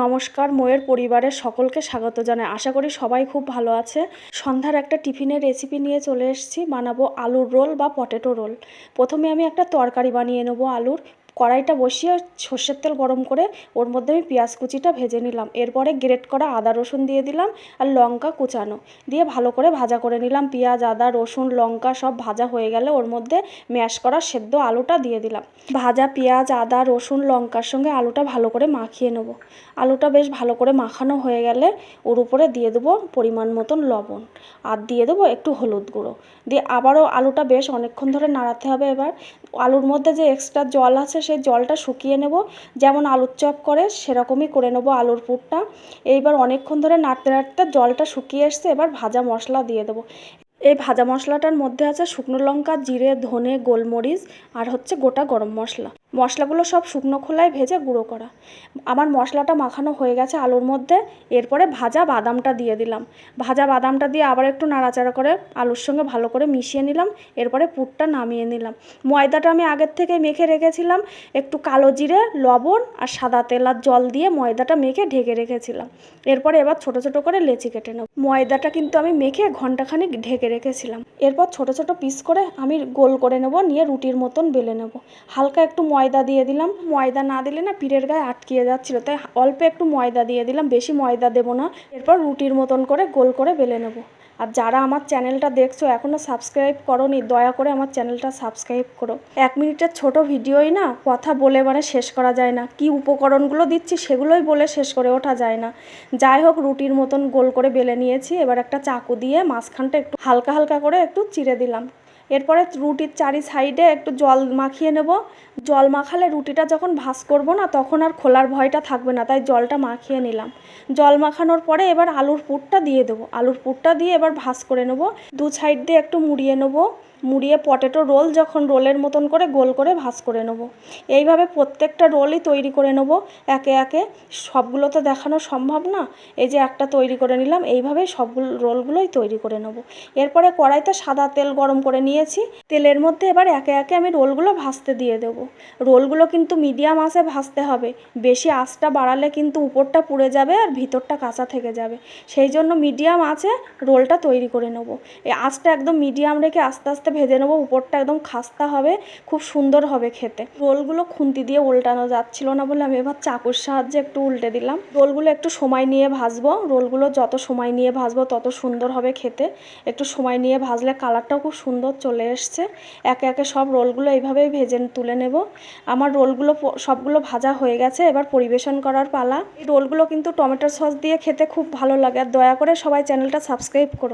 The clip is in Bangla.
নমস্কার ময়ের পরিবারের সকলকে স্বাগত জানাই। আশা করি সবাই খুব ভালো আছে। সন্ধ্যার একটা টিফিনের রেসিপি নিয়ে চলে এসেছি, বানাবো আলুর রোল বা পটেটো রোল প্রথমে আমি একটা তরকারি বানিয়ে নেব আলুর। কড়াইটা বসিয়ে সর্ষের তেল গরম করে ওর মধ্যে আমি পেঁয়াজ কুচিটা ভেজে নিলাম। এরপরে গ্রেট করা আদা, রসুন দিয়ে দিলাম আর লঙ্কা কুচানো। দিয়ে ভালো করে ভাজা করে নিলাম। পেঁয়াজ, আদা, রসুন, লঙ্কা সব ভাজা হয়ে গেলে ওর মধ্যে ম্যাশ করা সেদ্ধ আলুটা দিয়ে দিলাম। ভাজা পেঁয়াজ, আদা, রসুন, লঙ্কার সঙ্গে আলুটা ভালো করে মাখিয়ে নেব। আলুটা বেশ ভালো করে মাখানো হয়ে গেলে ওর উপরে দিয়ে দেবো পরিমাণ মতন লবণ। আর দিয়ে দেবো একটু হলুদ গুঁড়ো। দিয়ে আবারও আলুটা বেশ অনেকক্ষণ ধরে নাড়াতে হবে এবার। আলুর মধ্যে যে এক্সট্রা জল আছে সেই জলটা শুকিয়ে নেব, যেমন আলুর চপ করে সেরকমই করে নেব আলুর পুরটা। এইবার অনেকক্ষণ ধরে নাড়তে নাড়তে জলটা শুকিয়ে এসছে, এবার ভাজা মশলা দিয়ে দেবো। এই ভাজা মশলাটার মধ্যে আছে শুকনো লঙ্কা, জিরে, ধনে, গোলমরিচ আর হচ্ছে গোটা গরম মশলা। মশলাগুলো সব শুকনো খোলায় ভেজে গুঁড়ো করা। আমার মশলাটা মাখানো হয়ে গেছে আলুর মধ্যে, এরপরে ভাজা বাদামটা দিয়ে দিলাম। ভাজা বাদামটা দিয়ে আবার একটু নাড়াচাড়া করে আলুর সঙ্গে ভালো করে মিশিয়ে নিলাম, এরপরে পুরটা নামিয়ে নিলাম। ময়দাটা আমি আগের থেকে মেখে রেখেছিলাম, একটু কালো জিরে, লবণ আর সাদা তেল আর জল দিয়ে ময়দাটা মেখে ঢেকে রেখেছিলাম। এরপরে এবার ছোট ছোট করে লেচি কেটে নেব। ময়দাটা কিন্তু আমি মেখে ঘন্টাখানিক ঢেকে রেখেছিলাম। এরপর ছোট ছোট পিস করে আমি গোল করে নেব, নিয়ে রুটির মতন বেলে নেব। হালকা একটু ময়দা দিয়ে দিলাম। ময়দা না দিলে না পিঠের গায়ে আটকিয়ে যাচ্ছিল। তাই অল্প একটু ময়দা দিয়ে দিলাম, বেশি ময়দা দেবো না। এরপর রুটির মতন করে গোল করে বেলে নেব। আর যারা আমার চ্যানেলটা দেখছ এখনও সাবস্ক্রাইব করোনি, দয়া করে আমার চ্যানেলটা সাবস্ক্রাইব করো। এক মিনিটের ছোট ভিডিওই না, কথা বলে মানে শেষ করা যায় না। কি উপকরণগুলো দিচ্ছি সেগুলোই বলে শেষ করে ওঠা যায় না। যাই হোক, রুটির মতন গোল করে বেলে নিয়েছি, এবার একটা চাকু দিয়ে মাঝখানটা একটু হালকা হালকা করে একটু চিড়ে দিলাম। এরপরে রুটির চারি সাইডে একটু জল মাখিয়ে নেব। জল মাখালে রুটিটা যখন ভাস করব না, তখন আর খোলার ভয়টা থাকবে না, তাই জলটা মাখিয়ে নিলাম। জল মাখানোর পরে এবার আলুর পুরটা দিয়ে দেবো। আলুর পুরটা দিয়ে এবার ভাস করে নেব। দু সাইড দিয়ে একটু মুড়িয়ে নেব। মুড়িয়ে পটেটো রোল যখন রোলের মতন করে গোল করে ভাজ করে নেব। এইভাবে প্রত্যেকটা রোলই তৈরি করে নেব। একে একে সবগুলো তো দেখানো সম্ভব না। এই যে একটা তৈরি করে নিলাম, এইভাবেই সবগুলো রোলগুলোই তৈরি করে নেব। এরপরে কড়াইতে সাদা তেল গরম করে নিয়েছি। তেলের মধ্যে এবার একে একে আমি রোলগুলো ভাজতে দিয়ে দেব। রোলগুলো কিন্তু মিডিয়াম আঁচে ভাজতে হবে। বেশি আঁচটা বাড়ালে কিন্তু উপরটা পুড়ে যাবে আর ভিতরটা কাঁচা থেকে যাবে। সেই জন্য মিডিয়াম আঁচে রোলটা তৈরি করে নেব। এই আঁচটা একদম মিডিয়াম রেখে আস্তে আস্তে ভেজে নেব, উপরটা একদম খাস্তা হবে, খুব সুন্দর হবে খেতে। রোলগুলো খুন্তি দিয়ে উল্টানো যাচ্ছিল না বলে আমি এবার চাকুর সাহায্যে একটু উল্টে দিলাম। রোলগুলো একটু সময় নিয়ে ভাজবো, রোলগুলো যত সময় নিয়ে ভাজবো তত সুন্দর হবে খেতে। একটু সময় নিয়ে ভাজলে কালারটাও খুব সুন্দর চলে এসছে। একে একে সব রোলগুলো এইভাবেই ভেজে তুলে নেব। আমার রোলগুলো সবগুলো ভাজা হয়ে গেছে, এবার পরিবেশন করার পালা। এই রোলগুলো কিন্তু টমেটো সস দিয়ে খেতে খুব ভালো লাগে, আর দয়া করে সবাই চ্যানেলটা সাবস্ক্রাইব করো।